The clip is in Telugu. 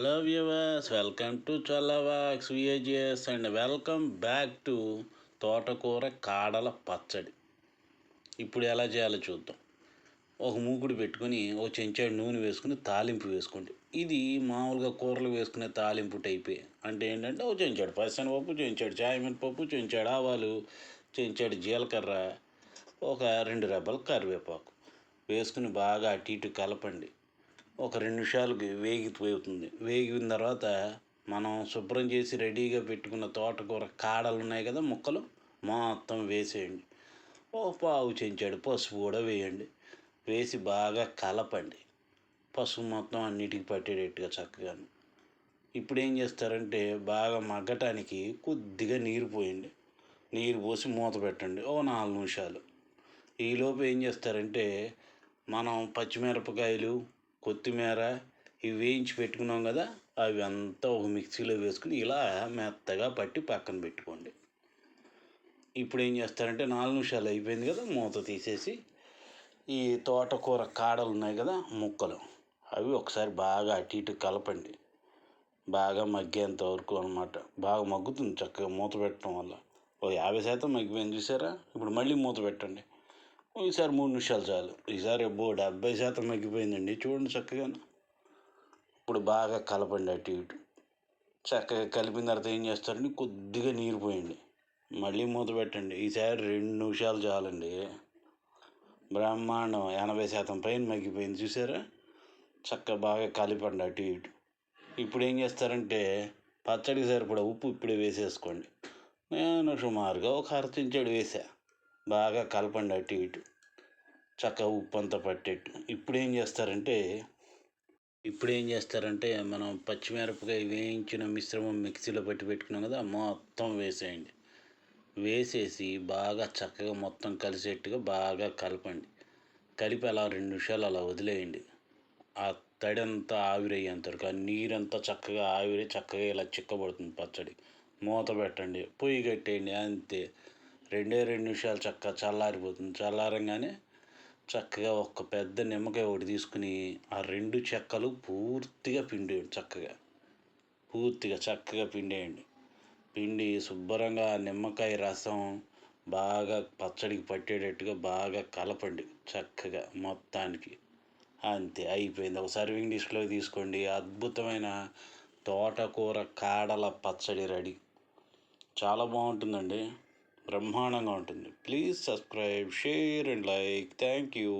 హలో వ్యూవర్స్ వెల్కమ్ టు చల్లవాక్స్ విఏజిఎస్ అండ్ వెల్కమ్ బ్యాక్ టు తోటకూర కాడల పచ్చడి. ఇప్పుడు ఎలా చేయాలో చూద్దాం. ఒక మూకుడు పెట్టుకొని ఒక చెంచాడు నూనె వేసుకుని తాలింపు వేసుకోండి. ఇది మామూలుగా కూరలు వేసుకునే తాలింపు టైపే. అంటే ఏంటంటే ఒక చెంచాడు పచ్చనిపప్పు చెంచాడు చాయమినపప్పు చెంచాడు ఆవాలు చెంచాడు జీలకర్ర ఒక రెండు రెబ్బలు కరివేపాకు. వేసుకుని బాగా అటు ఇటు కలపండి. ఒక రెండు నిమిషాలకి వేగిపోతుంది. వేగిన తర్వాత మనం శుభ్రం చేసి రెడీగా పెట్టుకున్న తోటకూర కాడలు ఉన్నాయి కదా ముక్కలు మొత్తం వేసేయండి. ఓ పావు చెంచాడు పసుపు కూడా వేయండి. వేసి బాగా కలపండి. పసుపు మొత్తం అన్నిటికి పట్టేటట్టుగా చక్కగా ఇప్పుడు ఏం చేస్తారంటే బాగా మగ్గటానికి కొద్దిగా నీరు పోయండి. నీరు పోసి మూత పెట్టండి. ఓ నాలుగు నిమిషాలు. ఈలోపు ఏం చేస్తారంటే మనం పచ్చిమిరపకాయలు కొత్తిమీర ఇవి వేయించి పెట్టుకున్నాం కదా అవి అంతా ఒక మిక్సీలో వేసుకుని ఇలా మెత్తగా పట్టి పక్కన పెట్టుకోండి. ఇప్పుడు ఏం చేస్తారంటే నాలుగు నిమిషాలు అయిపోయింది కదా మూత తీసేసి ఈ తోటకూర కాడలు ఉన్నాయి కదా ముక్కలు అవి ఒకసారి బాగా అటు ఇటు కలపండి. బాగా మగ్గేంత వరకు అనమాట బాగా మగ్గుతుంది చక్కగా మూత పెట్టడం వల్ల. ఓ యాభై శాతం మగ్గిపోయింది చూసారా? ఇప్పుడు మళ్ళీ మూత పెట్టండి. ఈసారి మూడు నిమిషాలు చాలు. ఈసారి అబ్బో డెబ్బై శాతం మగ్గిపోయిందండి చూడండి చక్కగా ఇప్పుడు బాగా కలపండి అటు ఇటు. చక్కగా కలిపిన తర్వాత ఏం చేస్తారండి? కొద్దిగా నీరు పోయండి. మళ్ళీ మూత పెట్టండి. ఈసారి రెండు నిమిషాలు చాలండి. బ్రహ్మాండం ఎనభై శాతం పైన మగ్గిపోయింది. చూసారా? చక్కగా బాగా కలిపండి అటు ఇటు. ఇప్పుడు ఏం చేస్తారంటే పచ్చడికి సరిపడా ఉప్పు ఇప్పుడే వేసేసుకోండి. నేను సుమారుగా ఒక అరచించాడు వేసా. బాగా కలపండి అటు ఇటు. చక్కగా ఉప్పు అంతా పట్టేట్టు. ఇప్పుడు ఏం చేస్తారంటే ఇప్పుడు ఏం చేస్తారంటే మనం పచ్చిమిరపకాయ వేయించిన మిశ్రమం మిక్సీలో పట్టి పెట్టుకున్నాం కదా మొత్తం వేసేయండి. వేసేసి బాగా చక్కగా మొత్తం కలిసేట్టుగా బాగా కలపండి. కలిపి అలా రెండు నిమిషాలు అలా వదిలేయండి. ఆ తడి అంతా ఆవిరయ్యేంత వరకు ఆ నీరంతా చక్కగా ఆవిరి చక్కగా ఇలా చిక్కబడుతుంది పచ్చడి. మూత పెట్టండి పొయ్యి కట్టేయండి అంతే. రెండే రెండు నిమిషాలు చక్కగా చల్లారిపోతుంది. చల్లారంగానే చక్కగా ఒక పెద్ద నిమ్మకాయ ఒకటి తీసుకుని ఆ రెండు చెక్కలు పూర్తిగా పిండేయండి చక్కగా. పూర్తిగా చక్కగా పిండేయండి. పిండి శుభ్రంగా నిమ్మకాయ రసం బాగా పచ్చడికి పట్టేటట్టుగా బాగా కలపండి చక్కగా మొత్తానికి. అంతే అయిపోయింది. ఒక సర్వింగ్ డిష్లో తీసుకోండి. అద్భుతమైన తోటకూర కాడల పచ్చడి రెడీ. చాలా బాగుంటుందండి. బ్రహ్మాండంగా ఉంటుంది. Please subscribe share and like thank you